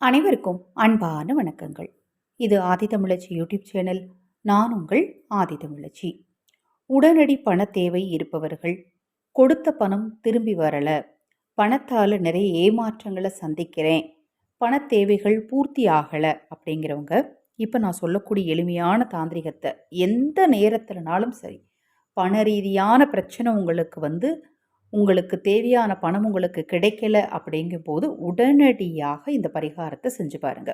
அனைவருக்கும் அன்பான வணக்கங்கள். இது ஆதிதமிழச்சி யூடியூப் சேனல். நான் உங்கள் ஆதிதமிழச்சி உடனடி பண தேவை இருப்பவர்கள் கொடுத்த பணம் திரும்பி வரல. பணத்தால் நிறைய ஏமாற்றங்களை சந்திக்கிறேன். பண தேவைகள் பூர்த்தி ஆகலை அப்படிங்கிறவங்க இப்போ நான் சொல்லக்கூடிய எளிமையான தாந்திரிகத்தை எந்த நேரத்திலனாலும் சரி பண ரீதியான பிரச்சனை உங்களுக்கு வந்து உங்களுக்கு தேவையான பணம் உங்களுக்கு கிடைக்கல அப்படிங்கும்போது உடனடியாக இந்த பரிகாரத்தை செஞ்சு பாருங்க.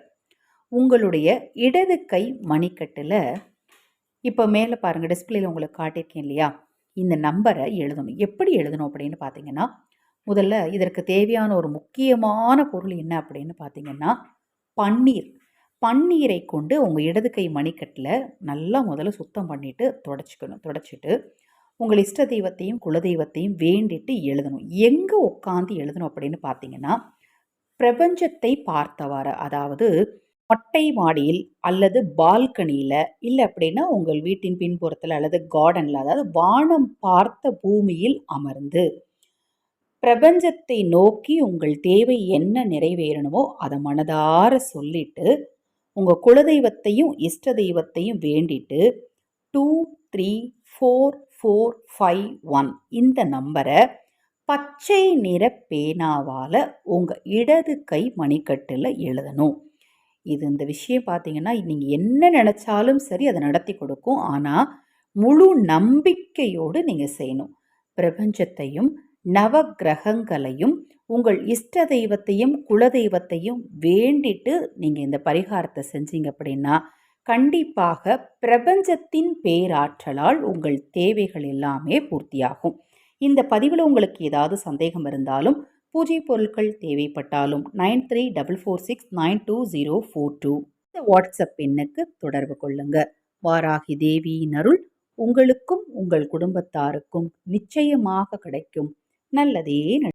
உங்களுடைய இடது கை மணிக்கட்டில் இப்போ மேலே பாருங்கள் டிஸ்பிளேல உங்களுக்கு காட்டியிருக்கேன் இல்லையா? இந்த நம்பரை எழுதணும். எப்படி எழுதணும் அப்படின்னு பார்த்தீங்கன்னா முதல்ல இதற்கு தேவையான ஒரு முக்கியமான பொருள் என்ன அப்படின்னு பார்த்தீங்கன்னா பன்னீர். பன்னீரை கொண்டு உங்கள் இடது கை மணிக்கட்டில் நல்லா முதல்ல சுத்தம் பண்ணிவிட்டு தொடச்சிக்கணும். தொடச்சிட்டு உங்கள் இஷ்ட தெய்வத்தையும் குலதெய்வத்தையும் வேண்டிட்டு எழுதணும். எங்கே உட்காந்து எழுதணும் அப்படின்னு பார்த்தீங்கன்னா பிரபஞ்சத்தை பார்த்தவாறு அதாவது மொட்டை மாடியில் அல்லது பால்கனியில் இல்லை அப்படின்னா உங்கள் வீட்டின் பின்புறத்தில் அல்லது கார்டனில் அதாவது வானம் பார்த்த பூமியில் அமர்ந்து பிரபஞ்சத்தை நோக்கி உங்கள் தேவை என்ன நிறைவேறணுமோ அதை மனதார சொல்லிட்டு உங்கள் குலதெய்வத்தையும் இஷ்ட தெய்வத்தையும் வேண்டிட்டு two three four four five one இந்த நம்பரை பச்சை நிற பேனாவால் உங்கள் இடது கை மணிக்கட்டில் எழுதணும். இது இந்த விஷயம் பார்த்தீங்கன்னா நீங்கள் என்ன நினச்சாலும் சரி அதை நடத்தி கொடுக்கும். ஆனால் முழு நம்பிக்கையோடு நீங்கள் செய்யணும். பிரபஞ்சத்தையும் நவ கிரகங்களையும் உங்கள் இஷ்ட தெய்வத்தையும் குலதெய்வத்தையும் வேண்டிட்டு நீங்கள் இந்த பரிகாரத்தை செஞ்சீங்க அப்படின்னா கண்டிப்பாக பிரபஞ்சத்தின் பேராற்றலால் உங்கள் தேவைகள் எல்லாமே பூர்த்தியாகும். இந்த பதிவில் உங்களுக்கு ஏதாவது சந்தேகம் இருந்தாலும் பூஜை பொருட்கள் தேவைப்பட்டாலும் nine three double four six nine two zero four two இந்த வாட்ஸ்அப் எண்ணுக்கு தொடர்பு கொள்ளுங்க. வாராகி தேவியின் அருள் உங்களுக்கும் உங்கள் குடும்பத்தாருக்கும் நிச்சயமாக கிடைக்கும். நல்லதே